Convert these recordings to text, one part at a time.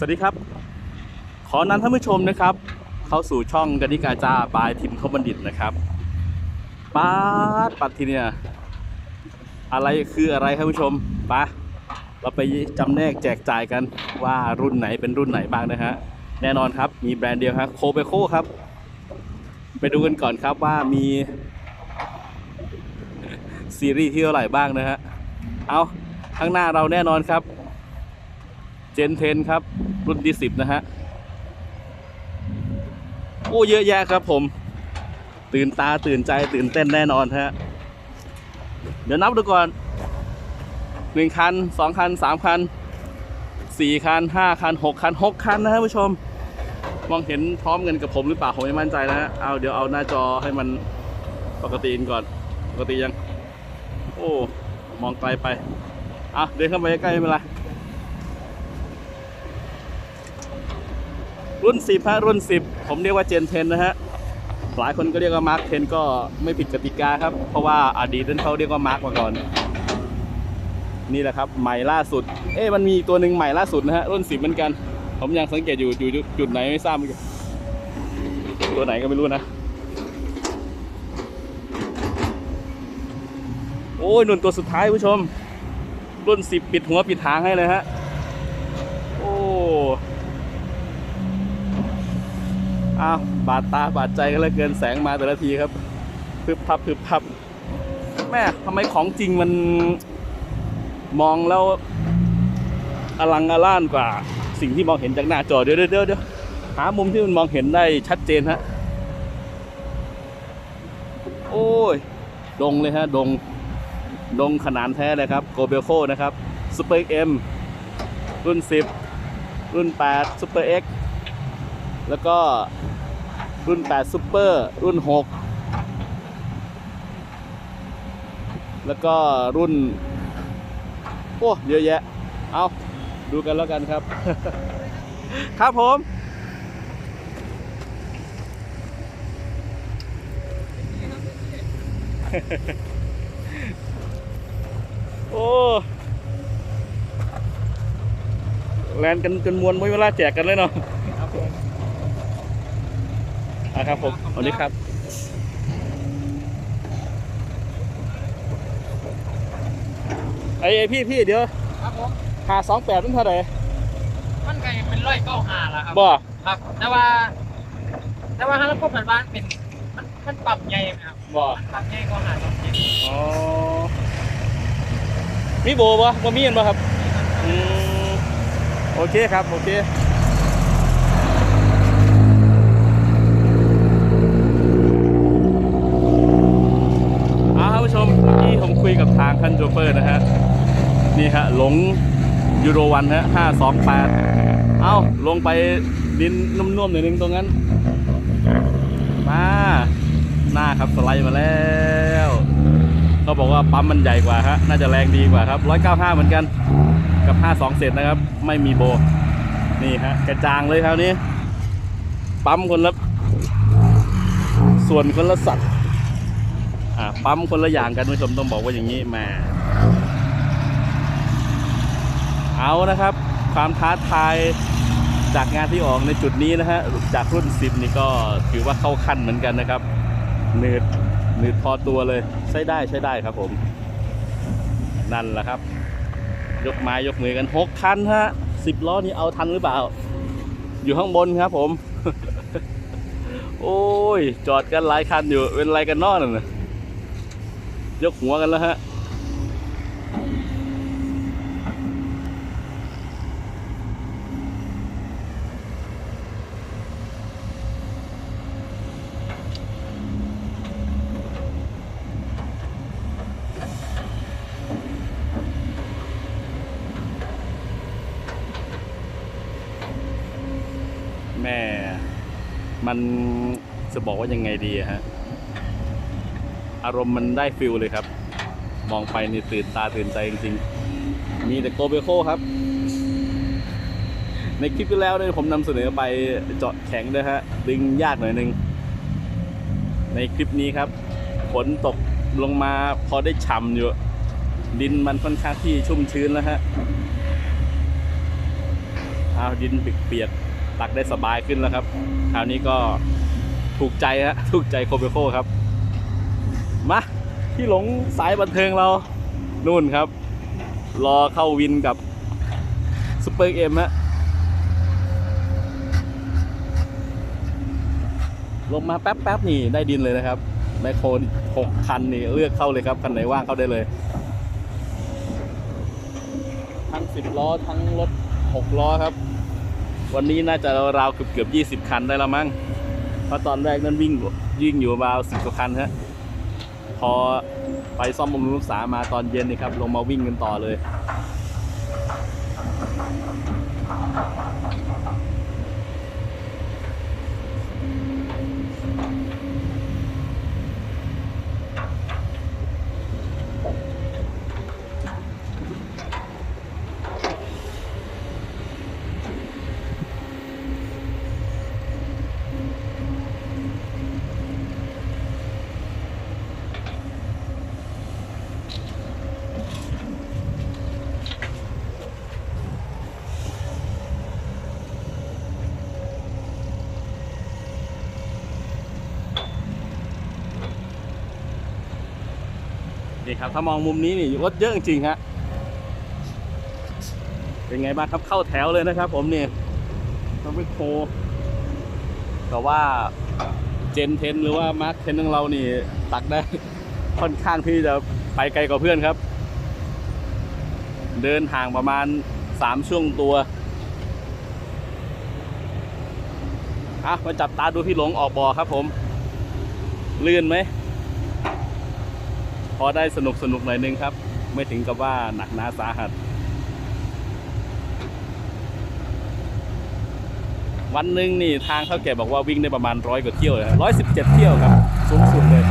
สวัสดีครับ ขอนำท่านผู้ชมนะครับ เข้าสู่ช่องกนิกาจ้าบายทิมขบัณฑิตนะครับปาดปัดทีเนี่ยอะไรคืออะไรครับผู้ชมปะเราไปจำแนกแจกจ่ายกันว่ารุ่นไหนเป็นรุ่นไหนบ้างนะฮะแน่นอนครับมีแบรนด์เดียวครับโคเบโคครับ ไปดูกันก่อนครับว่ามี ซีรีส์ที่เท่าไหร่บ้างนะฮะเอาข้างหน้าเราแน่นอนครับ จนเทนครับ รุ่นที่สิบนะฮะ โอ้เยอะแยะครับผม ตื่นตาตื่นใจตื่นเต้นแน่นอนฮะ เดี๋ยวนับดูก่อนหนึ่งคันสองคันสามคันสี่คันห้าคันหกคันหกคันนะฮะผู้ชม มองเห็นพร้อมกันกับผมหรือเปล่าผมไม่มั่นใจนะฮะเอาเดี๋ยวเอาหน้าจอให้มันปกติก่อนปกติยัง โอ้ มองไกลไปอะเดินเข้าไปใกล้ไม่เป็นไร รุ่น 10ฮะรุ่น 10 ผมเรียกว่าเจน 10 นะฮะ หลายคนก็เรียกว่ามาร์ค 10 ก็ไม่ผิดกติกาครับ เพราะว่าอดีตนั้นเขาเรียกว่ามาร์คมาก่อน นี่แหละครับใหม่ล่าสุด เอ๊ะมันมีตัวหนึ่งใหม่ล่าสุดนะฮะรุ่น 10 เหมือนกัน ผมยังสังเกตอยู่อยู่จุดไหนไม่ทราบเหมือนกันตัวไหนก็ไม่รู้นะ โอ้ยนุ่นตัวสุดท้ายผู้ชม รุ่น 10 ปิดหัวปิดหางให้เลยฮะ โอ้ อ้าวบาดตาบาดใจกันเหลือเกินแสงมาแต่ละทีครับพึบพับพึบพับแม่ทำไมของจริงมันมองแล้วอลังอล่านกว่า สิ่งที่มองเห็นจากหน้าจอเดี๋ยวเดี๋ยวเดี๋ยวหามุมที่มันมองเห็นได้ชัดเจนฮะโอ้ย ดงเลยฮะ ดง ดงขนานแท้เลยครับโกเบลโคนะครับซูเปอร์เอ็มรุ่น 10 รุ่น8 Super X แล้วก็รุ่น8 Super รุ่น 6 แล้วก็รุ่น โอ้ เยอะแยะ เอาดูกันแล้วกันครับ ครับผม โอ้แลนกันจนมวนไม่เวลาแจกกันเลยเนาะครับผม อะครับผมวันนี้ครับไอ้ไอ้พี่พี่เดี๋ยวครับผมหาสองแปดเป็นเท่าไหร่มันก็ยังเป็นร้อยเก้าหาแล้วครับบ่ครับแต่ว่า แต่ว่าถ้าเราพบกันบ้านเป็นมันมันปรับใหญ่ไหมครับบ่มันปรับใหญ่ก็หาสองเจ็ดอ๋อมีโบบ่บ่มีเห็นบ่ครับอืมโอเคครับ โอเค เอาครับผู้ชมเมื่อกี้ผม คุยกับทางคันโจเฟอร์นะฮะ นี่ฮะหลงยูโรวันฮะห้าสองแปดเอ้า ลงไปดินนุ่มๆหน่อยนึงตรงนั้น มาหน้าครับสไลด์มาแล้วเขาบอกว่าปั๊มมันใหญ่กว่าฮะ น่าจะแรงดีกว่าครับ195เกาห้าเหมือนกันกับ 52 เสร็จนะครับ ไม่มีโบ นี่ฮะกระจางเลยคราวนี้ ปั๊มคนละส่วนคนละสัตว์ ปั๊มคนละอย่างกันคุณผู้ชมต้องบอกว่าอย่างนี้แหมาเอานะครับ ความท้าทายจากงานที่ออกในจุดนี้นะฮะจากรุ่น10นี่ก็ถือว่าเข้าขั้นเหมือนกันนะครับหนืดหนืดพอตัวเลยใช้ได้ใช้ได้ครับผม นั่นแหละครับ ยกไม้ยกมือกันหกคันฮะสิบล้อนี่เอาทันหรือเปล่า อยู่ข้างบนครับผม โอ้ย จอดกันหลายคันอยู่เป็นไรกันนอนน่ะ ยกหัวกันแล้วฮะแม่ มันจะบอกว่ายังไงดีฮะ อารมณ์มันได้ฟิลเลยครับ มองไปนี่ตื่นตาตื่นใจจริงๆ มีแต่โกเบโคครับ ในคลิปที่แล้วเนี่ยผมนำเสนอไปเจาะแข็งด้วยฮะ ดึงยากหน่อยนึง ในคลิปนี้ครับฝนตกลงมาพอได้ฉ่ำอยู่ ดินมันค่อนข้างที่ชุ่มชื้นแล้วฮะเอาดินเปียกๆตักได้สบายขึ้นแล้วครับ คราวนี้ก็ถูกใจฮะถูกใจโคเบโคครับ มาที่หลงสายบันเทิงเรานู่นครับ รอเข้าวินกับซุปเปอร์เอ็มฮะลงมาแป๊บๆนี่ได้ดินเลยนะครับไมโครหกคันนี่เลือกเข้าเลยครับ คันไหนว่างเข้าได้เลย ทั้งสิบล้อทั้งรถหกล้อครับ วันนี้น่าจะราวเกือบเกือบยี่สิบคันได้แล้วมั้งเพราะตอนแรกนั้นวิ่งยิ่งอยู่ราวสิบกว่าคันฮะ พอไปซ่อมบำรุงรักษามาตอนเย็นนี่ครับลงมาวิ่งกันต่อเลย นี่ครับ ถ้ามองมุมนี้นี่รถเยอะจริงๆฮะเป็นไงบ้างครับเข้าแถวเลยนะครับ ผมนี่ต้องไปโคแต่ว่าเจนเทนหรือว่ามาร์คเทนของเรานี่ตักได้ค่อนข้างที่จะไปไกลกว่าเพื่อนครับ เดินห่างประมาณสามช่วงตัวอะมาจับตาดูพี่หลงออกบอครับผมลื่นไหม พอได้สนุกสนุกหน่อยนึงครับ ไม่ถึงกับว่าหนักหนาสาหัส วันหนึ่งนี่ทางเท่าแก่บอกว่าวิ่งได้ประมาณร้อยกว่าเที่ยวเลยร้อยสิบเจ็ดเที่ยวครับ สูงสุดเลย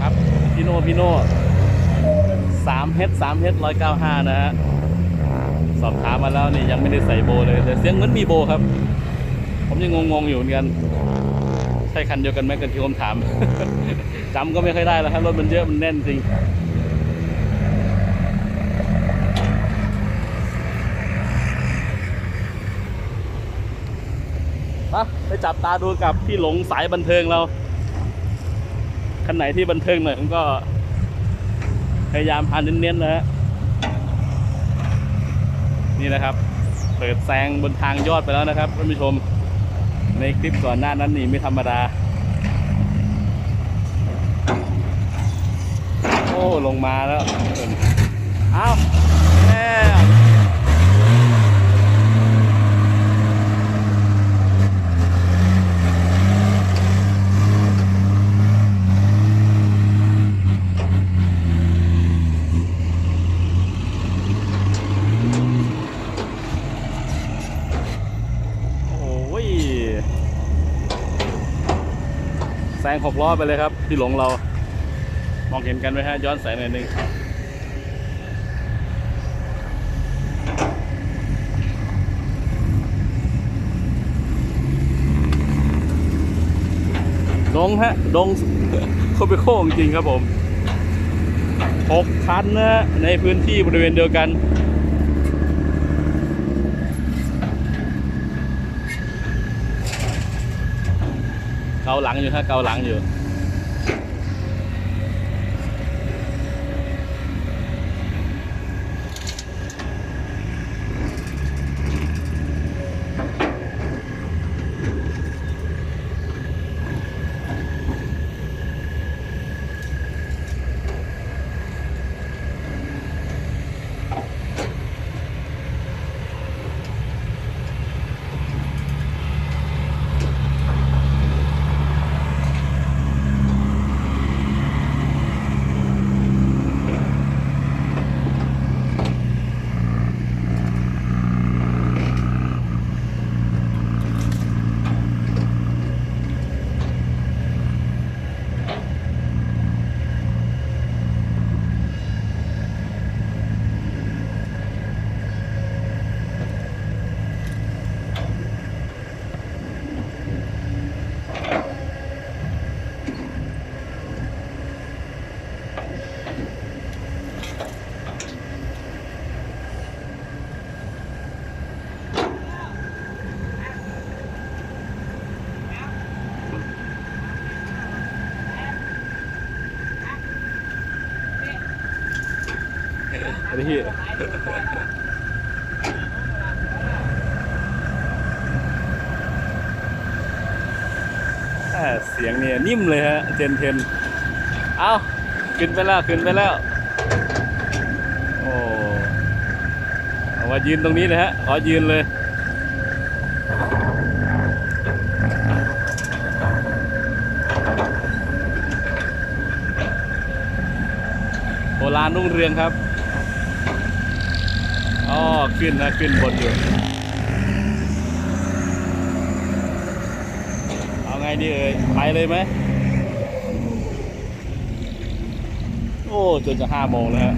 ครับพี่โน่พี่โน่สาม เฮดสามเฮดร้อยเก้าห้านะฮะ สอบถามมาแล้วนี่ยังไม่ได้ใส่โบเลย แต่เสียงเหมือนมีโบครับ ผมยังงงๆอยู่เหมือนกัน ใช่คันเดียวกันไหมกันที่ผมถามจำก็ไม่ค่อยได้แล้วครับรถมันเยอะมันแน่นจริงมาไปจับตาดูกับพี่หลงสายบันเทิงเราคันไหนที่บันเทิงหน่อยผมก็ พยายามพาเน้นๆนะฮะ นี่นะครับ เปิดแซงบนทางยอดไปแล้วนะครับท่านผู้ชมในคลิปก่อนหน้านั้นนี่ไม่ธรรมดา โอ้ ลงมาแล้วอ้าวแม่โอ้ย แซงหกล้อไปเลยครับ ที่หลงเรา มองเห็นกันไหมฮะย้อนแสงหน่อยหนึงดงฮะดงโคเบโคจริงครับผมหกคันนะในพื้นที่บริเวณเดียวกัน เกาหลังอยู่ฮะเกาหลังอยู่ นี่เสียงเนี่ยนิ่มเลยฮะ เจนเทน เอาขึ้นไปแล้ว ขึ้นไปแล้ว โอ้เอามายืนตรงนี้เลยฮะ ขอยืนเลยโบราณรุ่งเรืองครับ อ๋อขึ้นนะขึ้นบนอยู่เอาไงดีเอ่ยไปเลยไหมโอ้จนจะห้าโมงแล้ว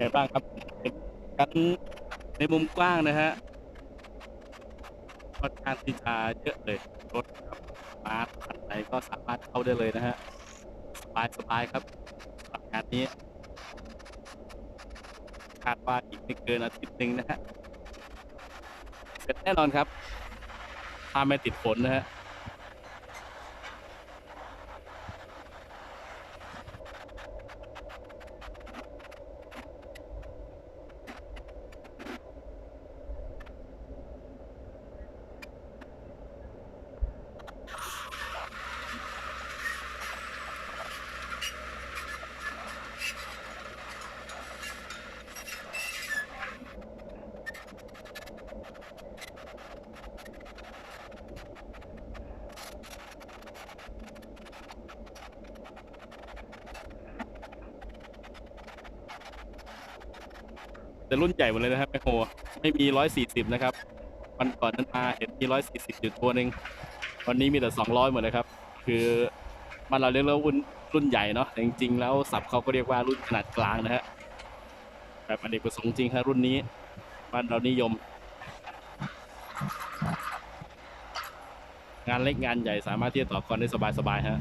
ไงบ้างครับเห็นกันในมุมกว้างนะฮะค่อนข้างที่จะเยอะเลยรถครับมาคันไหนก็สามารถเข้าได้เลยนะฮะสบายสบายครับสำหรับงานนี้คาดว่าอีกไม่เกินอาทิตย์หนึ่งนะฮะเสร็จแน่นอนครับถ้าไม่ติดฝนนะฮะ แต่รุ่นใหญ่หมดเลยนะครับแมคโครไม่มีร้อยสี่สิบนะครับวันก่อนนั้นมาเห็นมีร้อยสี่สิบอยู่ตัวหนึ่งวันนี้มีแต่สองร้อยหมดเลยครับ คือมันเราเรียกว่ารุ่นรุ่นใหญ่เนาะแต่จริงๆแล้วศัพท์เขาก็เรียกว่ารุ่นขนาดกลางนะฮะแบบอเนกประสงค์จริงครับรุ่นนี้บ้านเรานิยม งานเล็กงานใหญ่สามารถที่จะต่อกรได้สบายๆฮะ